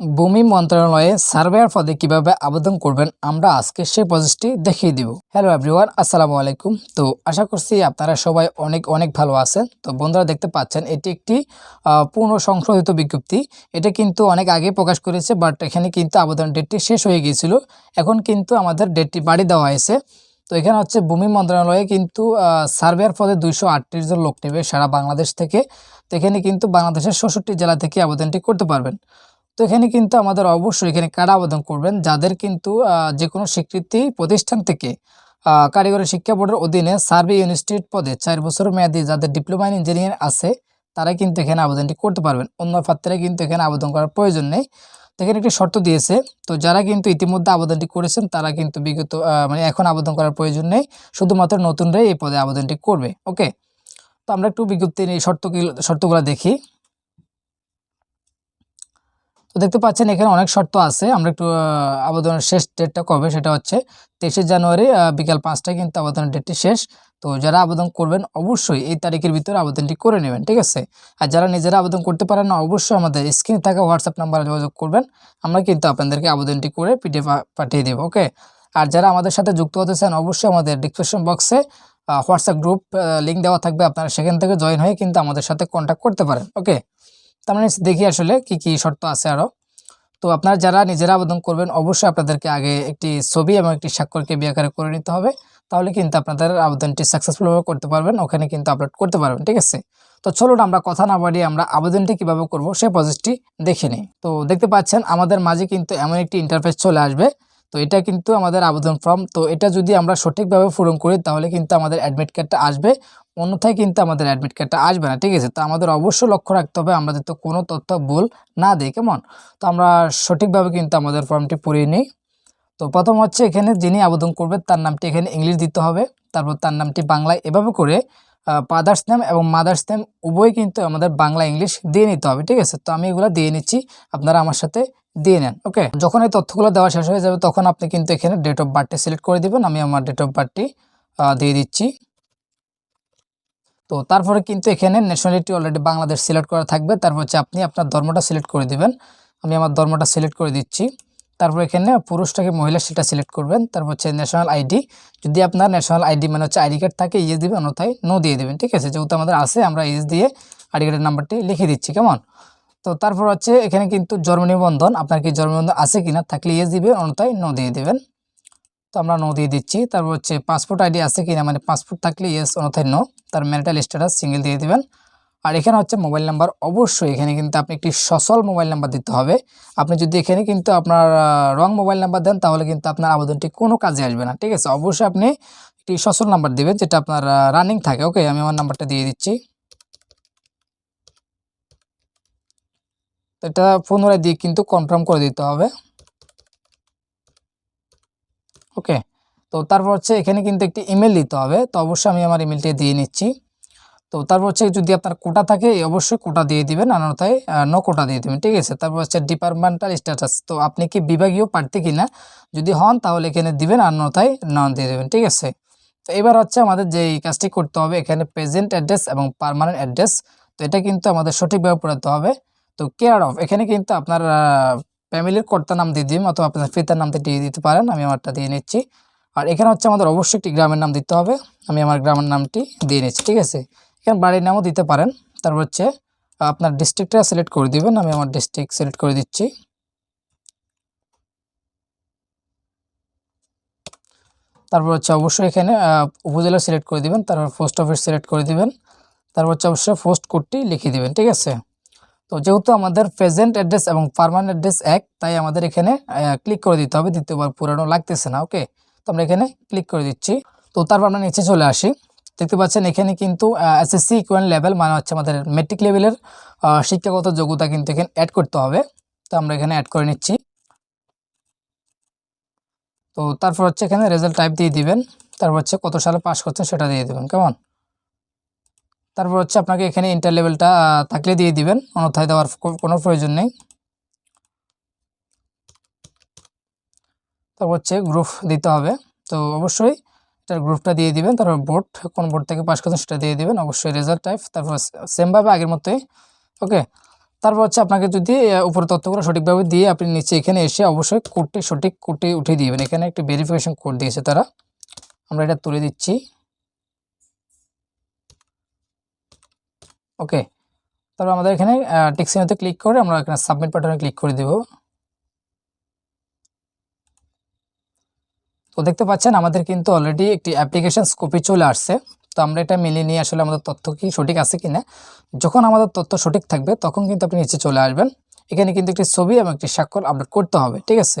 ভূমি মন্ত্রণালয়ে সার্ভেয়ার পদে কীভাবে আবেদন করবেন, আমরা আজকে সেই প্রসেসটি দেখিয়ে দিব। হ্যালো এভরিওয়ান আসসালামু আলাইকুম। তো আশা করছি আপনারা সবাই অনেক অনেক ভালো আছেন। তো বন্ধুরা দেখতে পাচ্ছেন, এটি একটি পূর্ণ সংশোধিত বিজ্ঞপ্তি। এটা কিন্তু অনেক আগে প্রকাশ করেছে বাট এখানে কিন্তু আবেদন ডেটটি শেষ হয়ে গিয়েছিল। এখন কিন্তু আমাদের ডেটটি বাড়ি দেওয়া হয়েছে। তো এখানে হচ্ছে ভূমি মন্ত্রণালয়ে কিন্তু সার্ভেয়ার পদে দুইশো আটত্রিশ জন লোক নেবে সারা বাংলাদেশ থেকে। তো এখানে কিন্তু বাংলাদেশের ষষ্ঠটি জেলা থেকে আবেদনটি করতে পারবেন। তো এখানে কিন্তু আমাদের অবশ্যই এখানে কারা আবেদন করবেন? যাদের কিন্তু যে কোনো স্বীকৃতি প্রতিষ্ঠান থেকে কারিগরি শিক্ষা বোর্ডের অধীনে সার্ভে ইনস্টিটিউট পদে চার বছর মেয়াদী যাদের ডিপ্লোমা ইন ইঞ্জিনিয়ারিং আছে, তারা কিন্তু এখানে আবেদনটি করতে পারবেন। অন্য প্রার্থীরা কিন্তু এখানে আবেদন করার প্রয়োজন নেই। তো এখানে একটি শর্ত দিয়েছে, তো যারা কিন্তু ইতিমধ্যে আবেদনটি করেছেন, তারা কিন্তু বিগত মানে এখন আবেদন করার প্রয়োজন নেই, শুধুমাত্র নতুনরাই এই পদে আবেদনটি করবে। ওকে? তো আমরা একটু বিজ্ঞপ্তির এই শর্ত শর্তগুলো দেখি। তো দেখতে পাচ্ছেন এখানে অনেক শর্ত আছে। আমরা একটু আবেদনের শেষ ডেটটা কবে সেটা হচ্ছে তেইশে জানুয়ারি বিকাল পাঁচটায় কিন্তু আবেদনের ডেটটি শেষ। তো যারা আবেদন করবেন অবশ্যই এই তারিখের ভিতরে আবেদনটি করে নেবেন, ঠিক আছে? আর যারা নিজেরা আবেদন করতে পারেন না, অবশ্যই আমাদের স্ক্রিনে থাকা হোয়াটসঅ্যাপ নাম্বারে যোগাযোগ করবেন। আমরা কিন্তু আপনাদেরকে আবেদনটি করে পিডিএফ পাঠিয়ে দেবো, ওকে? আর যারা আমাদের সাথে যুক্ত হতে চান, অবশ্যই আমাদের ডিসক্রিপশন বক্সে হোয়াটসঅ্যাপ গ্রুপ লিঙ্ক দেওয়া থাকবে। আপনারা সেখান থেকে জয়েন হয়ে কিন্তু আমাদের সাথে কন্ট্যাক্ট করতে পারেন, ওকে? তার মানে দেখি আসলে কি কি শর্ত আছে আরও তো আপনারা যারা নিজেরা আবেদন করবেন, অবশ্যই আপনাদেরকে আগে একটি ছবি এবং একটি স্বাক্ষরকে বিয়াকারে করে নিতে হবে। তাহলে কিন্তু আপনাদের আবেদনটি সাকসেসফুলভাবে করতে পারবেন, ওখানে কিন্তু আপলোড করতে পারবেন, ঠিক আছে? তো চলুন আমরা কথা না বাড়িয়ে আমরা আবেদনটি কীভাবে করব সেই প্রসেসটি দেখে নিই। তো দেখতে পাচ্ছেন, আমাদের মাঝে কিন্তু এমন একটি ইন্টারফেস চলে আসবে তো এটা কিন্তু আমাদের আবেদন ফর্ম তো এটা যদি আমরা সঠিকভাবে পূরণ করি, তাহলে কিন্তু আমাদের অ্যাডমিট কার্ডটা আসবে। অন্যথায় কিন্তু আমাদের অ্যাডমিট কার্ডটা আসবে না, ঠিক আছে? তো আমাদের অবশ্যই লক্ষ্য রাখতে হবে আমরা যাতে কোনো তথ্য ভুল না দিই কেমন? তো আমরা সঠিকভাবে কিন্তু আমাদের ফর্মটি পড়িয়ে নিই। তো প্রথম হচ্ছে এখানে যিনি আবেদন করবে, তার নামটি এখানে ইংলিশ দিতে হবে। তারপর তার নামটি বাংলায় এভাবে করে ফাদার্স নেম এবং মাদার্স নেম উভয় কিন্তু আমাদের বাংলা, ইংলিশ দিয়ে নিতে হবে, ঠিক আছে? তো আমি এগুলো দিয়ে নিচ্ছি। আপনারা আমার সাথে দিয়ে নেন ওকে যখন এই তথ্যগুলো দেওয়া শেষ হয়ে যাবে, তখন আপনি কিন্তু এখানে ডেট অফ বার্থটি সিলেক্ট করে দিবেন। আমি আমার ডেট অফ বার্থটি দিয়ে দিচ্ছি। তো তারপরে কিন্তু এখানে ন্যাশনালিটি অলরেডি বাংলাদেশ সিলেক্ট করা থাকবে। তারপর হচ্ছে আপনি আপনার ধর্মটা সিলেক্ট করে দিবেন। আমি আমার ধর্মটা সিলেক্ট করে দিচ্ছি। তারপর এখানে পুরুষটাকে মহিলা সেটা সিলেক্ট করবেন। তারপর হচ্ছে ন্যাশনাল আইডি যদি আপনার ন্যাশনাল আইডি মানে হচ্ছে আইডি কার্ড থাকে ইয়েস দিবেন, অন্যথায় নো দিয়ে দেবেন, ঠিক আছে? যেহেতু আমাদের আছে, আমরা ইয়েস দিয়ে আইডি কার্ডের নাম্বারটি লিখে দিচ্ছি, কেমন? তো তারপর হচ্ছে এখানে কিন্তু জন্ম নিবন্ধন, আপনার কি জন্ম নিবন্ধন আছে কিনা থাকলে ইয়েস দিবেন, অন্যথায় নো দিয়ে দেবেন। তো আমরা নো দিয়ে দিচ্ছি। তারপর হচ্ছে পাসপোর্ট আইডি আছে কিনা মানে পাসপোর্ট থাকলে ইয়েস অন্যথায় নো তার ম্যারিটাল স্ট্যাটাস সিঙ্গেল দিয়ে দেবেন। আর এখানে হচ্ছে মোবাইল নাম্বার অবশ্যই, এখানে কিন্তু আপনি একটি সচল মোবাইল নাম্বার দিতে হবে। আপনি যদি এখানে কিন্তু আপনার রং মোবাইল নাম্বার দেন, তাহলে কিন্তু আপনার আবেদনটি কোনো কাজে আসবে না, ঠিক আছে? অবশ্যই আপনি একটি সচল নাম্বার দিবেন, যেটা আপনার রানিং থাকে। ওকে আমি আমার নাম্বারটা দিয়ে দিচ্ছি। এটা পুনরায় দিয়ে কিন্তু কনফার্ম করে দিতে হবে। ওকে তো তারপর হচ্ছে এখানে কিন্তু একটি ইমেল দিতে হবে। তো অবশ্যই আমি আমার ইমেলটি দিয়ে নিচ্ছি। তো তারপর হচ্ছে যদি আপনার কোটা থাকে অবশ্যই কোটা দিয়ে দিবেন, অন্যথায় নো কোটা দিয়ে দিবেন, ঠিক আছে? তারপর হচ্ছে ডিপার্টমেন্টাল স্ট্যাটাস তো আপনি কি বিভাগীয় প্রার্থী কিনা? যদি হন, তাহলে এখানে দিবেন, অন্যথায় নন দিয়ে দেবেন, ঠিক আছে? তো এবার হচ্ছে আমাদের যে কাজটি করতে হবে, এখানে প্রেজেন্ট অ্যাড্রেস এবং পার্মানেন্ট অ্যাড্রেস তো এটা কিন্তু আমাদের সঠিকভাবে পড়াতে হবে। তো কেয়ার অফ এখানে কিন্তু আপনার ফ্যামিলির কর্তা নাম দিয়ে দিন অথবা আপনার পিতার নামটা দিয়ে দিতে পারেন, আমি আমারটা দিয়ে নিচ্ছি। আর এখানে হচ্ছে আমাদের অবশ্যই একটি গ্রামের নাম দিতে হবে, আমি আমার গ্রামের নামটি দিয়ে নিচ্ছি, ঠিক আছে? এখানে বাড়ির নামও দিতে পারেন, তারপর হচ্ছে, আপনার ডিস্ট্রিক্টটা সিলেক্ট করে দিবেন, আমি আমার ডিস্ট্রিক্ট সিলেক্ট করে দিচ্ছি। তারপর হচ্ছে অবশ্যই এখানে উপজেলা সিলেক্ট করে দিবেন, তারপর পোস্ট অফিস সিলেক্ট করে দিবেন, তারপর হচ্ছে অবশ্যই পোস্ট কোডটি লিখে দিবেন, ঠিক আছে? তো যেহেতু আমাদের প্রেজেন্ট অ্যাড্রেস এবং পার্মানেন্ট অ্যাড্রেস এক, তাই আমাদের এখানে ক্লিক করে দিতে হবে। দ্বিতীয়বার পুরানো লাগতেছে না ওকে তো আমরা এখানে ক্লিক করে দিচ্ছি। তো তারপর আমরা নিচে চলে আসি। দেখতে পাচ্ছেন এখানে কিন্তু এসএসসি ইকুয়াল লেভেল মানে হচ্ছে আমাদের মেট্রিক লেভেলের শিক্ষাগত যোগ্যতা কিন্তু এখানে অ্যাড করতে হবে। তো আমরা এখানে অ্যাড করে নিচ্ছি। তো তারপর হচ্ছে এখানে রেজাল্ট টাইপ দিয়ে দিবেন। তারপর হচ্ছে কত সালে পাস করছেন সেটা দিয়ে দিবেন, কেমন? তারপর হচ্ছে আপনাকে এখানে ইন্টার লেভেলটা থাকলে দিয়ে দিবেন। অন্যথায় দেওয়ার কোনো প্রয়োজন নেই। তারপর হচ্ছে গ্রুপ দিতে হবে। তো অবশ্যই এটার গ্রুপটা দিয়ে দিবেন। তারপর বোর্ড কোন বোর্ড থেকে পাস করছেন সেটা দিয়ে দিবেন। অবশ্যই রেজাল্ট টাইপ তারপর সেমভাবে আগের মতোই। ওকে তারপর হচ্ছে আপনাকে যদি উপরে তথ্যগুলো সঠিকভাবে দিয়ে আপনি নিচে এখানে এসে অবশ্যই কোডটি সঠিক কোডটি উঠিয়ে দিবেন। এখানে একটি ভেরিফিকেশন কোড দিয়েছে তারা। আমরা এটা তুলে দিচ্ছি। ওকে তারপর আমাদের এখানে টেক্সিনোতে ক্লিক করে আমরা এখানে সাবমিট বাটনে ক্লিক করে দেব। তো দেখতে পাচ্ছেন, আমাদের কিন্তু অলরেডি একটি অ্যাপ্লিকেশন কপি চলে আসছে। তো আমরা এটা মিলিয়ে নিয়ে আসলে আমাদের তথ্য কি সঠিক আছে কিনা, যখন আমাদের তথ্য সঠিক থাকবে, তখন কিন্তু আপনি নিচে চলে আসবেন। এখানে কিন্তু একটি ছবি এবং একটি স্বাক্ষর আপলোড করতে হবে, ঠিক আছে?